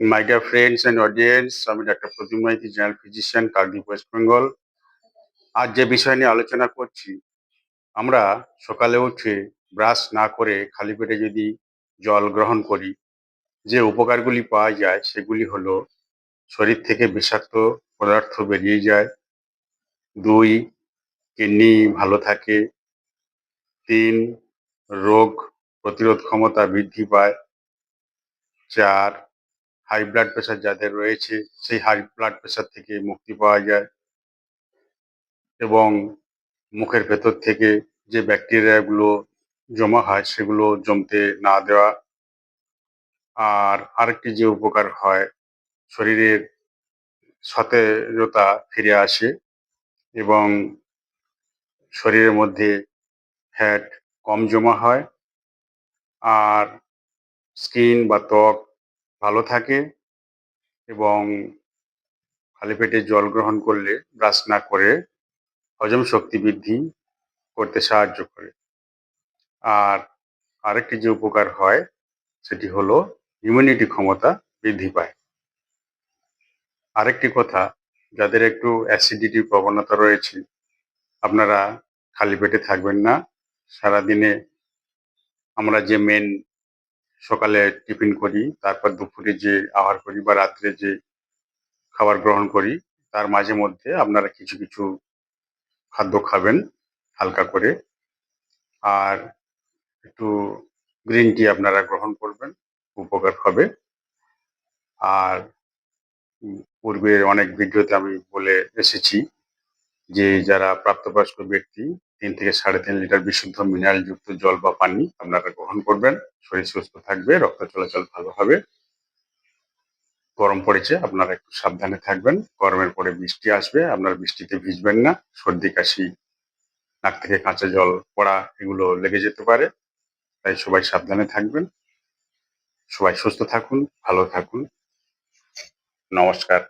My dear friends and audience, আমি doctor Pradyut Maiti general physician Kakdwip West Bengal আজ যে বিষয় নিয়ে আলোচনা করছি আমরা সকালে উঠে ব্রাশ না করে খালি পেটে যদি জল গ্রহণ করি যে উপকারগুলি পাওয়া যায় সেগুলি হলো শরীর থেকে বিষাক্ত পদার্থ বেরিয়ে যায় দুই কিডনি ভালো থাকে তিন রোগ প্রতিরোধ ক্ষমতা বৃদ্ধি পায় চার হাই ব্লাড প্রেশার যাদের রয়েছে, সেই হাই ব্লাড প্রেশার থেকে মুক্তি পাওয়া যায় এবং মুখের ভেতর থেকে যে ব্যাকটেরিয়াগুলো জমা হয়, সেগুলো জমতে না দেওয়া। আর আরেকটি যে উপকার হয়, শরীরের সতেজতা ফিরে আসে এবং শরীরের মধ্যে ফ্যাট কম জমা হয়। আর স্কিন বা ত্বক ভালো থাকে এবং খালি পেটে জল গ্রহণ করলে ব্রাশ না করে হজম শক্তি বৃদ্ধি করতে সাহায্য করে। আর আরেকটি যে উপকার হয়, সেটি হলো ইমিউনিটি ক্ষমতা বৃদ্ধি পায়। আরেকটি কথা, যাদের একটু অ্যাসিডিটির প্রবণতা রয়েছে, আপনারা খালি পেটে থাকবেন না। সারাদিনে আমরা যে মেন সকালে টিফিন করি তারপর দুপুরে যে আহার করি বা রাত্রে যে খাবার গ্রহণ করি তার মাঝে মধ্যে আপনারা কিছু কিছু খাদ্য খাবেন হালকা করে। আর একটু গ্রিন টি আপনারা গ্রহণ করবেন উপকার হবে। আর উম, পূর্বের অনেক ভিডিওতে আমি বলে এসেছি যে যারা প্রাপ্তবয়স্ক ব্যক্তি তিন থেকে সাড়ে তিন লিটার বিশুদ্ধ মিনারেল যুক্ত জল বা পানি আপনারা গ্রহণ করবেন। শরীর সুস্থ থাকবে, রক্ত চলাচল ভালো হবে। গরম পড়েছে, আপনারা একটু সাবধানে থাকবেন। গরমের পরে বৃষ্টি আসবে, আপনারা বৃষ্টিতে ভিজবেন না। সর্দি, কাশি, নাক থেকে কাঁচা জল পড়া, এগুলো লেগে যেতে পারে। তাই সবাই সাবধানে থাকবেন। সবাই সুস্থ থাকুন, ভালো থাকুন। নমস্কার।